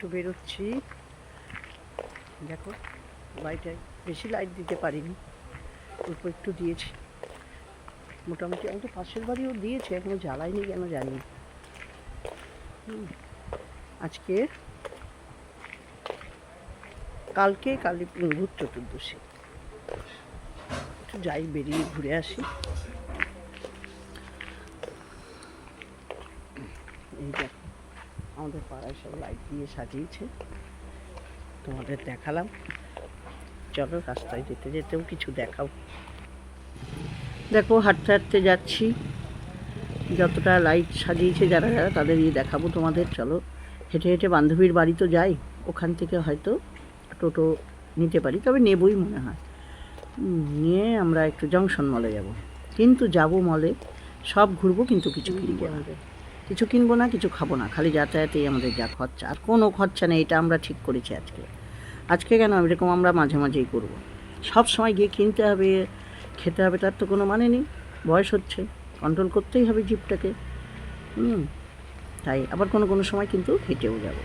একটু বেরোচ্ছি। দেখো বাড়িটায় বেশি লাইট দিতে পারিনি। অল্প একটু দিয়েছি। মোটামুটি আমি তো পাশের বাড়িও দিয়েছে, এখনও জ্বালাইনি কেন জানি। আজকে কালকে কালী ভূত চতুর্দশী। একটু যাই, বেরিয়ে ঘুরে আসি। এই দেখো। আমাদের পাড়ায় সব লাইট দিয়ে সাজিয়েছে। তোমাদের দেখালাম। চলো রাস্তায় যেতে যেতেও কিছু দেখাও। দেখো হাঁটতে হাঁটতে যাচ্ছি। যতটা লাইট সাজিয়েছে যারা যারা তাদের তাদেরই দেখাবো তোমাদের। চলো হেঁটে হেঁটে বান্ধবীর বাড়ি তো যাই। ওখান থেকে হয়তো টোটো নিতে পারি তবে নেবই মনে হয়। নিয়ে আমরা একটু জংশন মলে যাব। কিন্তু যাব মলে সব ঘুরবো কিন্তু কিছু কিনবো কিছু কিনবো না, কিছু খাব না, খালি যাতায়াতেই আমাদের যা খরচা। আর কোনো খরচা নেই, এটা আমরা ঠিক করেছি আজকে। আজকে কেন এরকম আমরা মাঝে মাঝেই করব? সব সময় গিয়ে কিনতে হবে, খেতে হবে, তার তো কোনো মানে নেই। বয়স হচ্ছে কন্ট্রোল করতেই হবে জিপটাকে হুম, তাই আবার কোনো কোনো সময় কিন্তু হেঁটেও যাব।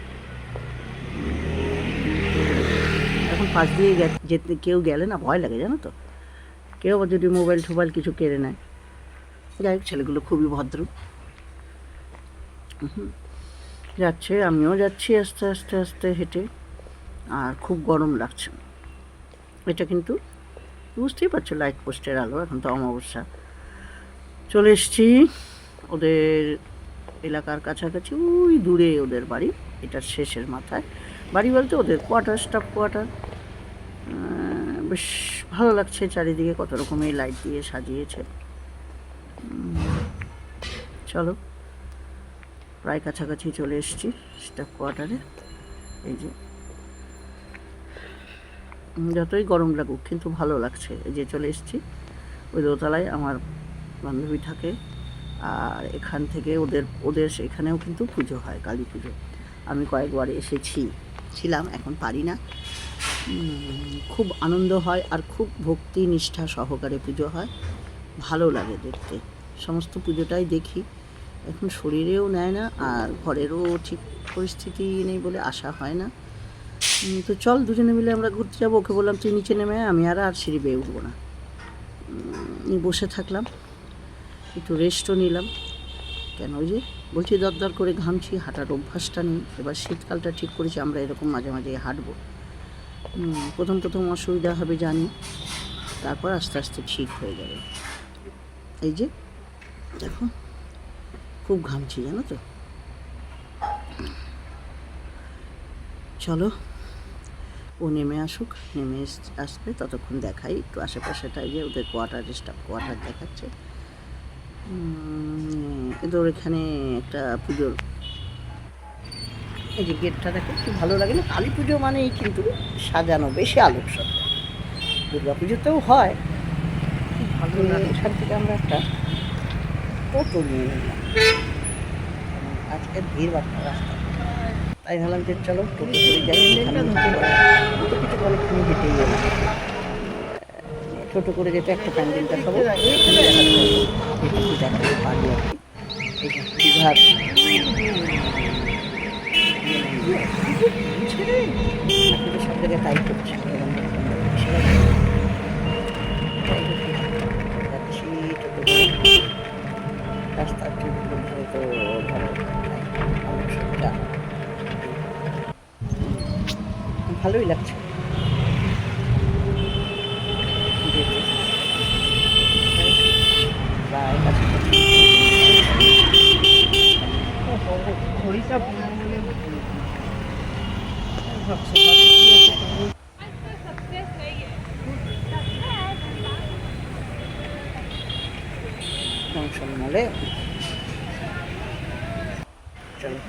এখন পাশ দিয়ে যেতে কেউ গেলে না, ভয় লাগে, জানো তো? কেউ আবার যদি মোবাইল টোবাইল কিছু কেড়ে নেয়। যাই হোক, ছেলেগুলো খুবই ভদ্র। যাচ্ছে, আমিও যাচ্ছি আস্তে আস্তে আস্তে হেঁটে। আর খুব গরম লাগছে। এটা কিন্তু বুঝতেই পারছ লাইট পোস্টের আলো, এখন তো অমাবস্যা। চলে এসছি ওদের এলাকার কাছাকাছি, ওই দূরে ওদের বাড়ি। এটার শেষের মাথায়। বাড়ি বলতে ওদের কোয়ার্টার স্টাফ কোয়ার্টার বেশ ভালো লাগছে চারিদিকে কত রকমের লাইট দিয়ে সাজিয়েছে। চলো। প্রায় কাছাকাছি চলে এসেছি স্টাফ কোয়ার্টারে। এই যে। যতই গরম লাগুক, কিন্তু ভালো লাগছে। এই যে চলে এসেছি। ওই দোতলায় আমার বান্ধবী থাকে। আর এখান থেকে ওদের ওদের এখানেও কিন্তু পুজো হয়, কালী পুজো। আমি কয়েকবার এসেছি, ছিলাম, এখন পারি না। খুব আনন্দ হয় আর খুব ভক্তি নিষ্ঠা সহকারে পুজো হয়। ভালো লাগে দেখতে। সমস্ত পুজোটাই দেখি। এখন শরীরেও নেয় না, আর ঘরেরও ঠিক পরিস্থিতি নেই বলে আশা হয় না। তো চল দুজনে মিলে আমরা ঘুরতে যাব, ওকে বললাম, তুই নিচে নেমে আমি আর আর সিঁড়ি বেয়ে উঠবো না। বসে থাকলাম, একটু রেস্টও নিলাম। কেন ওই যে বলছি দরদর করে ঘামছি, হাঁটার অভ্যাসটা নেই। এবার শীতকালটা ঠিক করেছি, আমরা এরকম মাঝে মাঝে হাঁটবো। প্রথম প্রথম অসুবিধা হবে জানি, তারপর আস্তে আস্তে ঠিক হয়ে যাবে। এই যে, দেখো। খুব ঘামছি জানো তো? চলো ও নেমে আসুক নেমে আসবে ততক্ষণ দেখাই একটু আশেপাশেটাই যে ওদের কোয়ার্টার স্টাফ কোয়ার্টার দেখাচ্ছে। এদের এখানে একটা পুজোর এই যে গেটটা দেখো কি ভালো লাগে না কালী পুজো মানেই কিন্তু সাজানো বেশি আলোকসজ্জা। দুর্গা পুজোতেও হয়। ভালো লাগে। এখান থেকে আমরা একটা নিলাম আজকে ভিড় বাড়তা রাস্তা তাই ভাবলাম যে চলো টোটো করে যাই তো কিছু হেঁটেই এলাম টোটো করে যেতে একটা প্যান্ডেল দেখাবো এখানে দেখাতে হবে। যেটুকু দেখাতে পারি আর কি দীঘার সব জায়গায় তাই করছে রাস্তার ট্রিপগুলো ধরে তো ধরো আলোকসজ্জা ভালোই লাগছে যেতে। প্রায় কাছাকাছি ঘড়িটা বলে জংশন মলে চলো।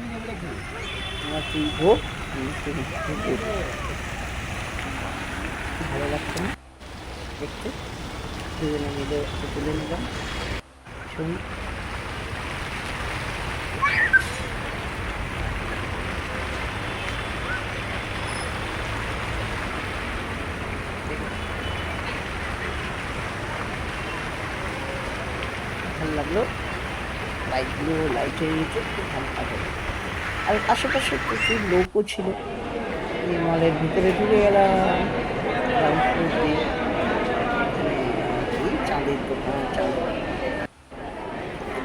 আমার তুই গো আমি তুই তুই গো। ভালো লাগছে না। দেখতে। দুজনে মিলে তুলে নিলাম। ছবি ভালো লাগল লাইটগুলো লাইটের নিচে খুব ভালো লাগে। আর আশেপাশে প্রচুর লোকও ছিল। মলের ভিতরে ঢুকে গেলাম। চাঁদের দোকান চাঁদের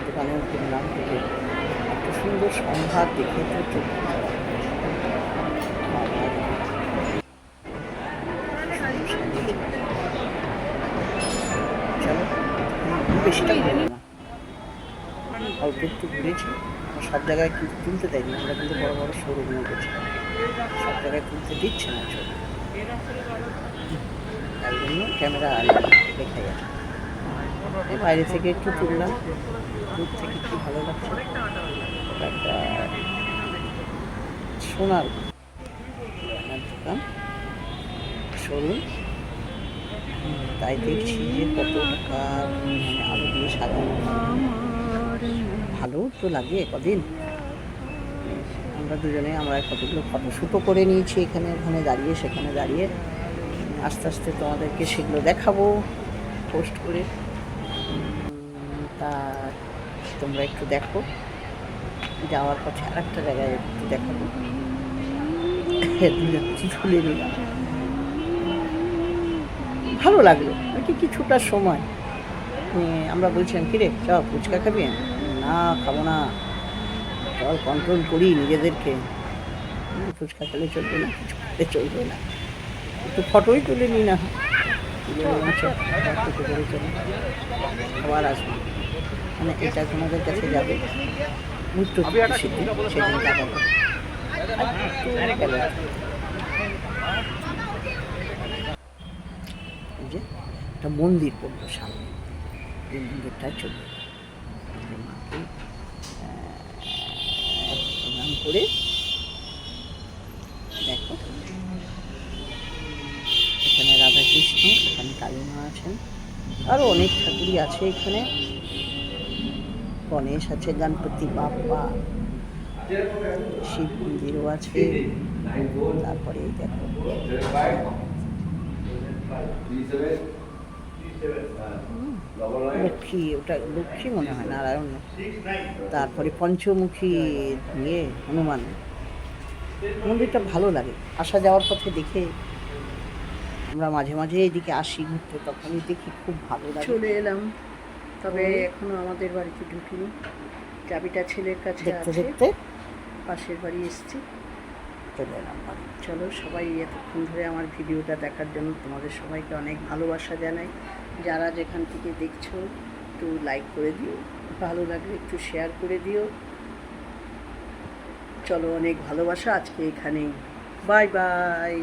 দোকানেও কিনলাম থেকে এত সুন্দর সম্ভার দেখে তো চোখ বেশিটা একটু ঘুরেছি সব জায়গায় কিন্তু তুলতে দেয়নি, আমরা কিন্তু বড় বড় শোরুমে গেছি। সব জায়গায় তুলতে দিচ্ছে না ছবি। তাই জন্য ক্যামেরা আর দেখা যাচ্ছে বাইরে থেকে একটু তুললাম, দূর থেকে কি ভালো লাগছে। একটা সোনার দোকান শোরুম তাই দেখছি যে কত টাকা মানে আলো দিয়ে সাজানো। ভালো তো লাগে কদিন। আমরা দুজনে আমরা কতগুলো ফটোশ্যুটও করে নিয়েছি এখানে, ওখানে দাঁড়িয়ে, সেখানে দাঁড়িয়ে। আস্তে আস্তে তোমাদেরকে সেগুলো দেখাবো, পোস্ট করে। তা তোমরা একটু দেখো। যাওয়ার পথে আর একটা জায়গায় একটু দেখাবো। তুলে নিলাম ভালো লাগল। আর কি কিছুটা সময়। আমরা বলছিলাম, কিরে চল ফুচকা খাবি? না খাব না। চল কন্ট্রোল করি নিজেদেরকে। ফুচকা খেলে চলবে না কিছু খেলে চলবে না। একটু ফটোই তুলে নি না। আবার আসব। মানে এটা তোমাদের কাছে যাবে। উত্তর সেদিন একটু যে মন্দির পড়ল সামনে। এই মন্দিরটায় চলে এলাম। এই মাকে আহ, প্রণাম করে দেখো। এখানে রাধাকৃষ্ণ, এখানে কালী মা আছেন আরও অনেক ঠাকুরই আছে এখানে। গণেশ আছে, গণপতি বাপ্পা, শিব মন্দিরও আছে। তারপরে দেখো। লক্ষ্মী ওটা লক্ষ্মী মনে হয় নারায়ণ। তারপরে পঞ্চমুখী নিয়ে হনুমান। মন্দিরটা ভালো লাগে। আসা যাওয়ার পথে দেখে আমরা মাঝে মাঝে এদিকে আসি ঘুরতে তখনই দেখি খুব ভালো লাগে। চলে এলাম। তবে এখনও আমাদের বাড়িতে ঢুকিনি। চাবিটা ছেলের কাছে দেখতে দেখতে? পাশের বাড়ি এসেছি। চলে এলাম বাড়ি। চলো সবাই এতক্ষণ ধরে আমার ভিডিওটা দেখার জন্য তোমাদের সবাইকে অনেক ভালোবাসা জানাই। যারা যেখান থেকে দেখছ, একটু লাইক করে দিও, ভালো লাগলে একটু শেয়ার করে দিও। চলো অনেক ভালোবাসা, আজকে এখানেই। Bye bye